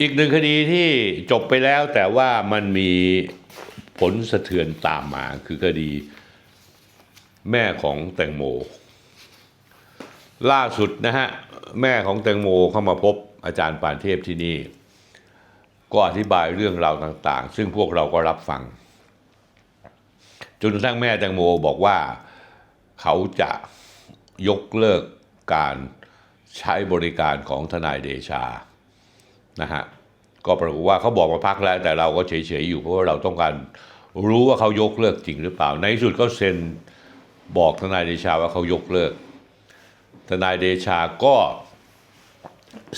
อีกหนึ่งคดีที่จบไปแล้วแต่ว่ามันมีผลสะเทือนตามมาคือคดีแม่ของแตงโม ล่าสุดนะฮะ แม่ของแตงโมเข้ามาพบอาจารย์ปานเทพที่นี่ ก็อธิบายเรื่องราวต่าง ๆ ซึ่งพวกเราก็รับฟัง จนกระทั่งแม่แตงโมบอกว่าเขาจะยกเลิกการใช้บริการของทนายเดชา นะฮะก็ปรากฏว่าเขาบอกมาพักแล้ว แต่เราก็เฉยๆอยู่เพราะว่าเราต้องการรู้ว่าเขายกเลิกจริงหรือเปล่า ในที่สุดก็เซ็นบอกทนายเดชาว่าเขายกเลิก ทนายเดชาก็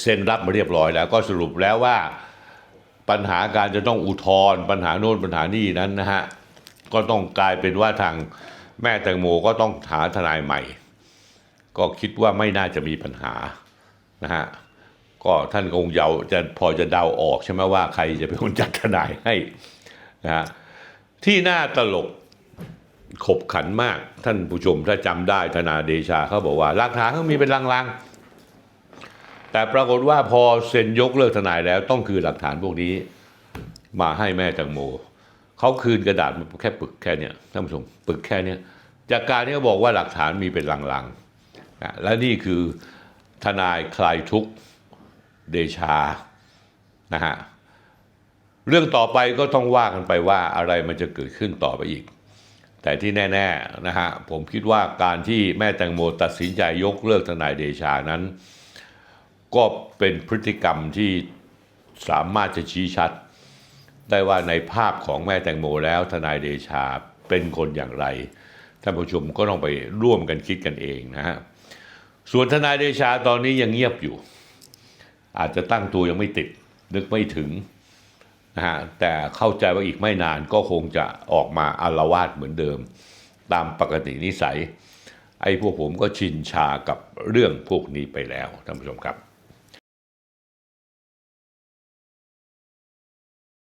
เซ็นรับมาเรียบร้อยแล้ว ก็สรุปแล้วว่าปัญหาการจะต้องอุทธรณ์ปัญหาโน่นปัญหานี่นั้นนะฮะก็ต้องกลายเป็นว่าทางแม่แตงโมก็ต้องหาทนายใหม่ ก็คิดว่าไม่น่าจะมีปัญหานะฮะ ก็ท่านคงเยาจะพอจะเดาออกใช่ไหมว่าใครจะเป็นคนจัดทนายให้นะฮะที่น่าตลกขบขันมาก ท่านผู้ชมถ้าจำได้ธนาเดชาเขาบอกว่าหลักฐานเขามีเป็นลางๆ แต่ปรากฏว่าพอเซ็นยกเลิกทนายแล้วต้องคืนหลักฐานพวกนี้มาให้แม่แตงโมเขาคืนกระดาษมาแค่ปึกแค่เนี้ยท่านผู้ชมปึกแค่เนี้ยจากการที่เขาบอกว่าหลักฐานมีเป็นลางๆและนี่คือทนายคลายทุกข์ เดชานะฮะเรื่องต่อไปก็ต้องว่ากันไปว่าอะไรมันจะเกิดขึ้นต่อไปอีก แต่ที่แน่ๆนะฮะผมคิดว่าการที่แม่แตงโมตัดสินใจยกเลิกทนายเดชานั้น ก็เป็นพฤติกรรมที่สามารถจะชี้ชัด ได้ว่าในภาพของแม่แตงโมแล้วทนายเดชาเป็นคนอย่างไรท่านผู้ชมก็ต้องไปร่วมกันคิดกันเองนะฮะส่วนทนายเดชาตอนนี้ยังเงียบอยู่ อาจจะตั้งตัวยังไม่ติดนึกไม่ถึงนะฮะแต่เข้าใจว่าอีกไม่นานก็คงจะออกมาอารวาสเหมือนเดิม ตามปกตินิสัย ไอ้พวกผมก็ชินชากับเรื่องพวกนี้ไปแล้วท่านผู้ชมครับ